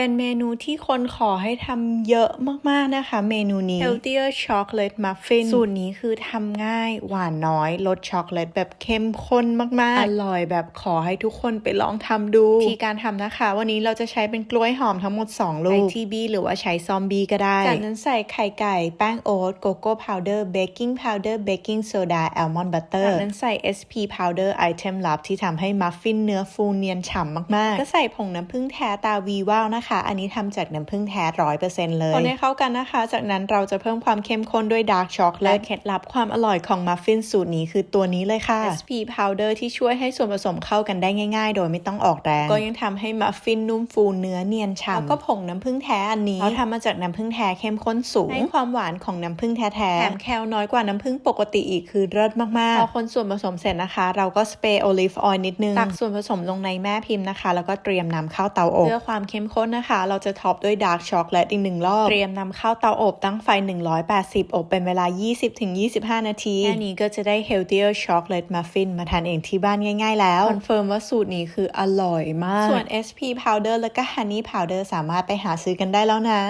เป็นเมนูที่คนขอให้ทำเยอะมาก ๆ นะคะ เมนูนี้ Healthier Chocolate Muffin สูตรนี้คือทำง่ายหวานน้อยรสช็อกโกแลตแบบเข้มข้นมาก ๆ อร่อยแบบขอให้ทุกคนไปลองทำดูที่การทำนะคะ วันนี้เราจะใช้เป็นกล้วยหอมทั้งหมด 2 ลูกทีบีหรือว่าใช้ซอมบีก็ได้ จากนั้นใส่ไข่ไก่ แป้งโอ๊ตโกโก้พาวเดอร์เบกกิ้งพาวเดอร์เบกกิ้งโซดาแอลมอนด์บัตเตอร์จากนั้นใส่ SP powder ไอเทมลับที่ทำให้มัฟฟินเนื้อฟูเนียนฉ่ำมาก ๆ ก็ใส่ผงน้ำผึ้งแท้ตาวีว้าวนะคะอันนี้ทำจากน้ำผึ้งแท้ร้อยเปอร์เซ็นต์เลยคนให้เข้ากันนะคะ จากนั้นเราจะเพิ่มความเข้มข้นด้วยดาร์กช็อกและเคล็ดลับความอร่อยของมัฟฟินสูตรนี้คือตัวนี้เลยค่ะ SP powder ที่ช่วยให้ส่วนผสมเข้ากันได้ง่ายๆ โดยไม่ต้องออกแรง ก็ยังทำให้มัฟฟินนุ่มฟูเนื้อเนียนฉ่ำแล้วก็ผงน้ำผึ้งแท้อันนี้เขาทำมาจากน้ำผึ้งแท้เข้มข้นสูงให้ความหวานของน้ำผึ้งแท้ๆแถมแคลน้อยกว่าน้ำผึ้งปกติอีกคือเลิศมากๆพอคนส่วนผสมเสร็จนะคะ เราก็สเปรย์โอลิฟออยล์นิดนึงตักส่วนผสมลงในแม่พิมพ์นะคะ แล้วก็เตรียมนำเข้าเตาอบเพื่อความเข้มข้นนะคะ เราจะท็อปด้วยดาร์กช็อกโกแลตอีกหนึ่งรอบ เตรียมนำเข้าเตาอบตั้งไฟ 180 อบเป็นเวลา 20-25 นาที แค่นี้ก็จะได้ healthier chocolate muffin มาทานเองที่บ้านง่ายๆ แล้วคอนเฟิร์มว่าสูตรนี้คืออร่อยมาก ส่วน SP powder แล้วก็ honey powder สามารถไปหาซื้อกันได้แล้วนะ